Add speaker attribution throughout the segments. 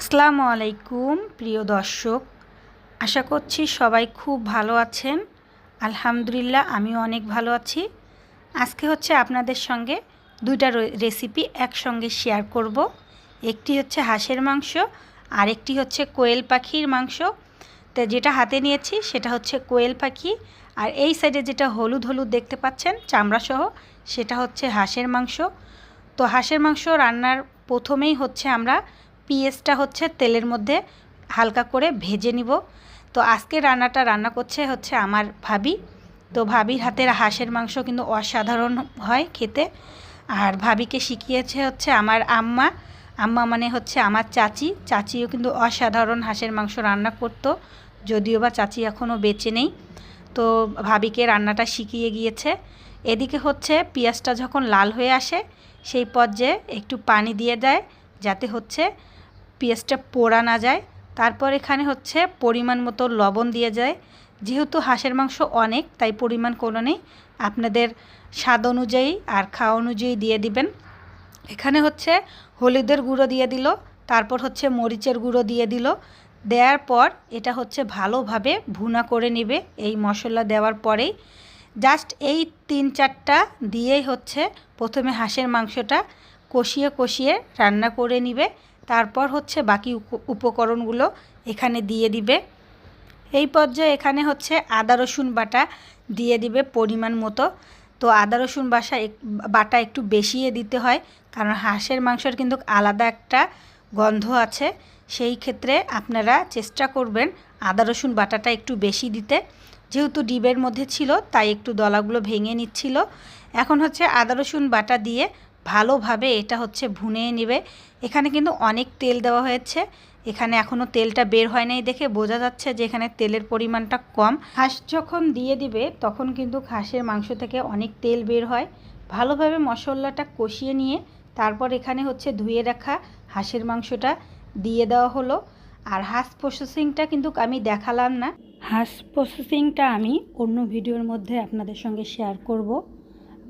Speaker 1: আসসালামু আলাইকুম, প্রিয় দর্শক। আশা করছি সবাই খুব ভালো আছেন। আলহামদুলিল্লাহ, আমিও অনেক ভালো আছি। আজকে হচ্ছে আপনাদের সঙ্গে দুইটা রেসিপি একসঙ্গে শেয়ার করব। একটি হচ্ছে হাঁসের মাংস আর একটি হচ্ছে কোয়েল পাখির মাংস। তো যেটা হাতে নিয়েছি, সেটা হচ্ছে কোয়েল পাখি। আর এই সাইডে যেটা হলুদ হলুদ দেখতে পাচ্ছেন চামড়া সহ সেটা হচ্ছে হাঁসের মাংস। তো হাঁসের মাংস রান্নার প্রথমেই হচ্ছে আমরা পিঁয়াজটা হচ্ছে তেলের মধ্যে হালকা করে ভেজে নিব। তো আজকে রান্নাটা রান্না করছে হচ্ছে আমার ভাবি। তো ভাবির হাতের হাঁসের মাংস কিন্তু অসাধারণ হয় খেতে। আর ভাবিকে শিখিয়েছে হচ্ছে আমার আম্মা। আম্মা মানে হচ্ছে আমার চাচি। চাচিও কিন্তু অসাধারণ হাঁসের মাংস রান্না করতো। যদিও বা চাচি এখনও বেঁচে নেই। তো ভাবিকে রান্নাটা শিখিয়ে গিয়েছে। এদিকে হচ্ছে পেঁয়াজটা যখন লাল হয়ে আসে, সেই পর্যায়ে একটু পানি দিয়ে দেয়, যাতে হচ্ছে পেঁয়াজটা পোড়া না যায়। তারপর এখানে হচ্ছে পরিমাণ মতো লবণ দিয়ে যায়। যেহেতু হাঁসের মাংস অনেক, তাই পরিমাণ কোনো নেই। আপনাদের স্বাদ অনুযায়ী আর খাওয়া অনুযায়ী দিয়ে দিবেন। এখানে হচ্ছে হলুদের গুঁড়ো দিয়ে দিল, তারপর হচ্ছে মরিচের গুঁড়ো দিয়ে দিল। দেওয়ার পর এটা হচ্ছে ভালোভাবে ভুনা করে নেবে এই মশলা দেওয়ার পরেই। জাস্ট এই তিন চারটা দিয়েই হচ্ছে প্রথমে হাঁসের মাংসটা কষিয়ে কষিয়ে রান্না করে নিবে। তারপর হচ্ছে বাকি উপ- উপকরণগুলো এখানে দিয়ে দিবে। এই পর্যায়ে এখানে হচ্ছে আদা, রসুন বাটা দিয়ে দিবে পরিমাণ মতো। তো আদা, রসুন বাসা বাটা একটু বেশিয়ে দিতে হয়, কারণ হাঁসের মাংসের কিন্তু আলাদা একটা গন্ধ আছে। সেই ক্ষেত্রে আপনারা চেষ্টা করবেন আদা, রসুন বাটাটা একটু বেশি দিতে। যেহেতু ডিবের মধ্যে ছিল, তাই একটু দলাগুলো ভেঙে নিচ্ছিল। এখন হচ্ছে আদা, রসুন বাটা দিয়ে ভালোভাবে এটা হচ্ছে ভুনে নেবে। এখানে কিন্তু অনেক তেল দেওয়া হয়েছে। এখানে এখনও তেলটা বের হয় নাই দেখে বোঝা যাচ্ছে যে এখানে তেলের পরিমাণটা কম। হাঁস যখন দিয়ে দিবে, তখন কিন্তু হাঁসের মাংস থেকে অনেক তেল বের হয়। ভালোভাবে মশলাটা কষিয়ে নিয়ে তারপর এখানে হচ্ছে ধুয়ে রাখা হাঁসের মাংসটা দিয়ে দেওয়া হলো। আর হাঁস প্রসেসিংটা কিন্তু আমি দেখালাম না। হাঁস প্রসেসিংটা আমি অন্য ভিডিওর মধ্যে আপনাদের সঙ্গে শেয়ার করব।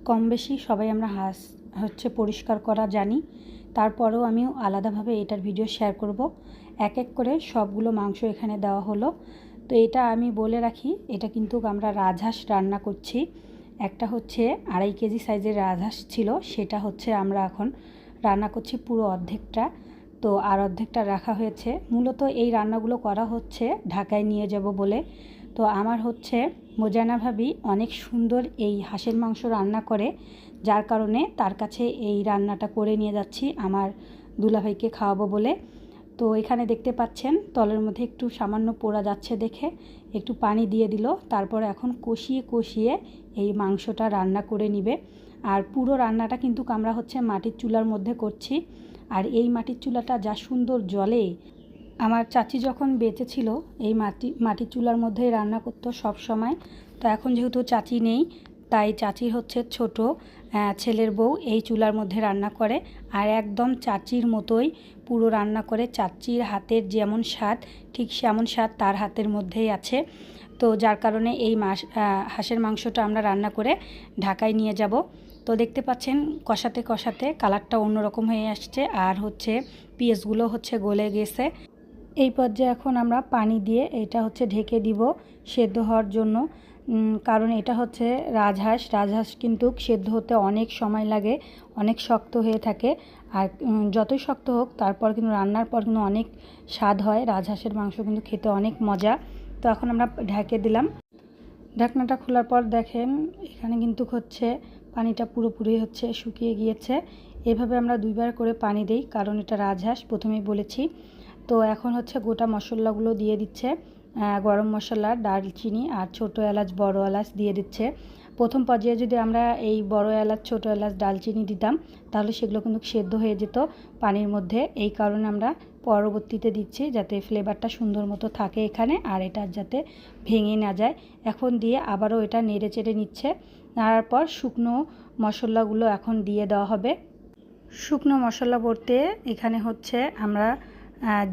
Speaker 1: কম বেশি সবাই আমরা হাঁস হচ্ছে পরিষ্কার করা জানি। তারপরেও আমি আলাদাভাবে এটার ভিডিও শেয়ার করব। এক এক করে সবগুলো মাংস এখানে দেওয়া হলো। তো এটা আমি বলে রাখি, এটা কিন্তু আমরা রাজহাঁস রান্না করছি। একটা হচ্ছে আড়াই কেজি সাইজের রাজহাঁস ছিল, সেটা হচ্ছে আমরা এখন রান্না করছি পুরো অর্ধেকটা। তো আর অর্ধেকটা রাখা হয়েছে। মূলত এই রান্নাগুলো করা হচ্ছে ঢাকায় নিয়ে যাব বলে। তো আমার হচ্ছে মোজানা ভাবি অনেক সুন্দর এই হাঁসের মাংস রান্না করে। যার কারণে তার কাছে এই রান্নাটা করে নিয়ে যাচ্ছি আমার দুলাভাইকে খাওয়াবো বলে। তো এখানে দেখতে পাচ্ছেন, তলের মধ্যে একটু সামান্য পোড়া যাচ্ছে দেখে। একটু পানি দিয়ে দিল, তারপর এখন কষিয়ে কষিয়ে এই মাংসটা রান্না করে নিবে। আর পুরো রান্নাটা কিন্তু আমরা হচ্ছে মাটির চুলার মধ্যে করছি। আর এই মাটির চুলাটা যা সুন্দর জলে। আমার চাচি যখন বেঁচে ছিল, এই মাটি, মাটির চুলার মধ্যেই রান্না করতো সব সময়। তো এখন যেহেতু চাচি নেই তাই চাচির হচ্ছে ছোট ছেলের বউ, এই চুলার মধ্যে রান্না করে। আর একদম চাচির মতোই পুরো রান্না করে। চাচির হাতের যেমন স্বাদ, ঠিক সেমন স্বাদ তার হাতের মধ্যেই আছে। তো যার কারণে এই মাস হাঁসের মাংসটা আমরা রান্না করে ঢাকায় নিয়ে যাব। তো দেখতে পাচ্ছেন কষাতে কষাতে কালারটা অন্যরকম হয়ে আসছে। আর হচ্ছে পিঁয়াজগুলো হচ্ছে গলে গেছে। এই পর্যায়ে এখন আমরা পানি দিয়ে এটা হচ্ছে ঢেকে দিব সেদ্ধ হওয়ার জন্য। কারণ এটা হচ্ছে রাজহাঁস। রাজহাঁস কিন্তু সেদ্ধ হতে অনেক সময় লাগে, অনেক শক্ত হয়ে থাকে। আর যতই শক্ত হোক, তারপর কিন্তু রান্নার পর কিন্তু অনেক স্বাদ হয়। রাজহাঁসের মাংস কিন্তু খেতে অনেক মজা। তো এখন আমরা ঢেকে দিলাম। ঢাকনাটা খোলার পর দেখেন, এখানে কিন্তু হচ্ছে পানিটা পুরোপুরি হচ্ছে শুকিয়ে গিয়েছে। এভাবে আমরা দুইবার করে পানি দেই, কারণ এটা রাজহাঁস, প্রথমেই বলেছি। তো এখন হচ্ছে গোটা মশলাগুলো দিয়ে দিচ্ছে। গরম মশলা দারচিনি আর ছোটো এলাচ, বড় এলাচ দিয়ে দিচ্ছে। প্রথম পর্যায়ে যদি আমরা এই বড় এলাচ, ছোটো এলাচ, ডালচিনি দিতাম, তাহলে সেগুলো কিন্তু সেদ্ধ হয়ে যেত পানির মধ্যে। এই কারণে আমরা পরবর্তীতে দিচ্ছি যাতে ফ্লেভারটা সুন্দর মতো থাকে এখানে আর এটা যাতে ভেঙে না যায়। এখন দিয়ে আবারও এটা নেড়ে চেড়ে নিচ্ছে। নাড়ার পর শুকনো মশলাগুলো এখন দিয়ে দেওয়া হবে। শুকনো মশলা বলতে এখানে হচ্ছে আমরা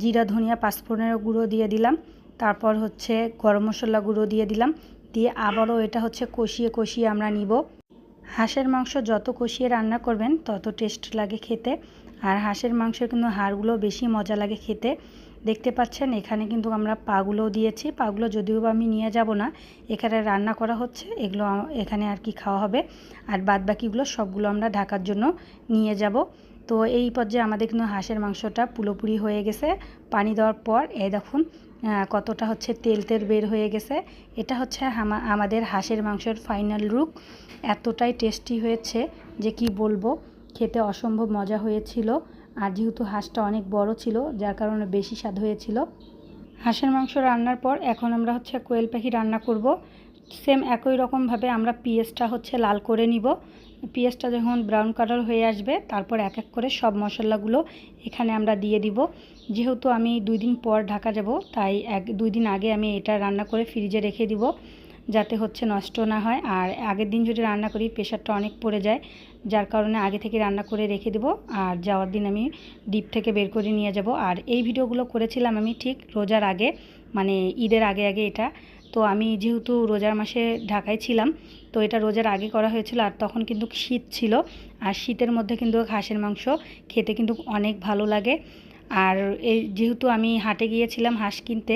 Speaker 1: জিরা, ধনিয়া, পাঁচফোড়নের গুঁড়ো দিয়ে দিলাম। তারপর হচ্ছে গরম মশলা গুঁড়ো দিয়ে দিলাম। দিয়ে আবারও এটা হচ্ছে কষিয়ে কষিয়ে আমরা নিব। হাঁসের মাংস যত কষিয়ে রান্না করবেন, তত টেস্ট লাগে খেতে। আর হাঁসের মাংস কিন্তু হাড়গুলো বেশি মজা লাগে খেতে। দেখতে পাচ্ছেন, এখানে কিন্তু আমরা পাগুলো দিয়েছি। পাগুলো যদিও বা আমি নিয়ে যাব না, এখানে রান্না করা হচ্ছে, এগুলো এখানে আর কি খাওয়া হবে। আর বাদ বাকিগুলো সবগুলো আমরা ঢাকার জন্য নিয়ে যাব। তো এই পর্যায়ে আমাদের কিন্তু হাঁসের মাংসটা পুরোপুরি হয়ে গেছে। পানি দেওয়ার পর, এই দেখুন কতটা হচ্ছে তেল তেল বের হয়ে গেছে। এটা হচ্ছে আমাদের হাঁসের মাংসের ফাইনাল রুক এতটাই টেস্টি হয়েছে যে কি বলব, খেতে অসম্ভব মজা হয়েছিল। আর যেহেতু হাঁসটা অনেক বড় ছিল, যার কারণে বেশি স্বাদ হয়েছিল। হাঁসের মাংস রান্নার পর এখন আমরা হচ্ছে কোয়েল পাখি রান্না করব। সেম একই রকমভাবে আমরা পিঁয়াজটা হচ্ছে লাল করে নিব। পেঁয়াজটা যখন ব্রাউন কালার হয়ে আসবে, তারপর এক এক করে সব মশলাগুলো এখানে আমরা দিয়ে দিব। যেহেতু আমি দুই দিন পর ঢাকা যাব, তাই এক, দুই দিন আগে আমি এটা রান্না করে ফ্রিজে রেখে দিব, যাতে হচ্ছে নষ্ট না হয়। আর আগের দিন যদি রান্না করি প্রেশারটা অনেক পড়ে যায়, যার কারণে আগে থেকে রান্না করে রেখে দেবো। আর যাওয়ার দিন আমি ডিপ থেকে বের করে নিয়ে যাব। আর এই ভিডিওগুলো করেছিলাম আমি ঠিক রোজার আগে মানে ঈদের আগে আগে এটা তো আমি যেহেতু রোজার মাসে ঢাকায় ছিলাম, তো এটা রোজার আগে করা হয়েছিল আর তখন কিন্তু শীত ছিল। আর শীতের মধ্যে কিন্তু হাঁসের মাংস খেতে কিন্তু অনেক ভালো লাগে। আর এই যেহেতু আমি হাটে গিয়েছিলাম হাঁস কিনতে,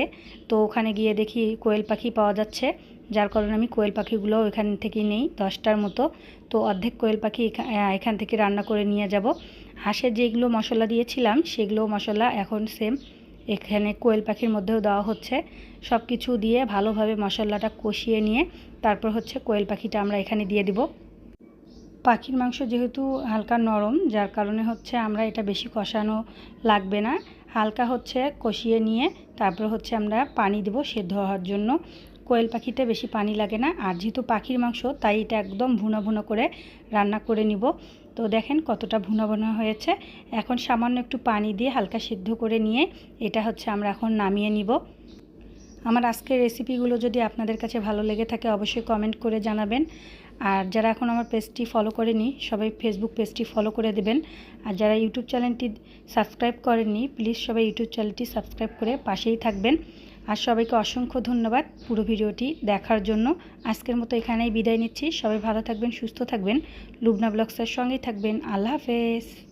Speaker 1: তো ওখানে গিয়ে দেখি কোয়েল পাখি পাওয়া যাচ্ছে। যার কারণে আমি কোয়েল পাখিগুলো এখান থেকে নেই, দশটার মতো। তো অর্ধেক কোয়েল পাখি এখান থেকে রান্না করে নিয়ে যাব। হাঁসের যেগুলো মশলা দিয়েছিলাম সেগুলো মশলা এখন সেম এখানে কোয়েল পাখির মধ্যেও দেওয়া হচ্ছে। সব কিছু দিয়ে ভালোভাবে মশলাটা কষিয়ে নিয়ে তারপর হচ্ছে কোয়েল পাখিটা আমরা এখানে দিয়ে দিব। পাখির মাংস যেহেতু হালকা নরম, যার কারণে হচ্ছে আমরা এটা বেশি কষানো লাগবে না। হালকা হচ্ছে কষিয়ে নিয়ে তারপর হচ্ছে আমরা পানি দেব সেদ্ধ হওয়ার জন্য। কোয়েল পাখিতে বেশি পানি লাগে না। আর যেহেতু পাখির মাংস, তাই এটা একদম ভুনা ভুনা করে রান্না করে নিব। তো দেখেন কতটা ভুনা ভুনা হয়েছে। এখন সামান্য একটু পানি দিয়ে হালকা সিদ্ধ করে নিয়ে এটা হচ্ছে আমরা এখন নামিয়ে নিব। আমার আজকের রেসিপিগুলো যদি আপনাদের কাছে ভালো লেগে থাকে অবশ্যই কমেন্ট করে জানাবেন। আর যারা এখন আমার পেজটি ফলো করেনি, সবাই ফেসবুক পেজটি ফলো করে দেবেন। আর যারা ইউটিউব চ্যানেলটি সাবস্ক্রাইব করেননি প্লিজ সবাই ইউটিউব চ্যানেলটি সাবস্ক্রাইব করে পাশেই থাকবেন। আর সবাইকে অসংখ্য ধন্যবাদ পুরো ভিডিওটি দেখার জন্য। আজকের মতো এখানেই বিদায় নিচ্ছি। সবাই ভালো থাকবেন, সুস্থ থাকবেন। লুবনা ব্লগসের সঙ্গেই থাকবেন। আল্লাহ হাফেজ।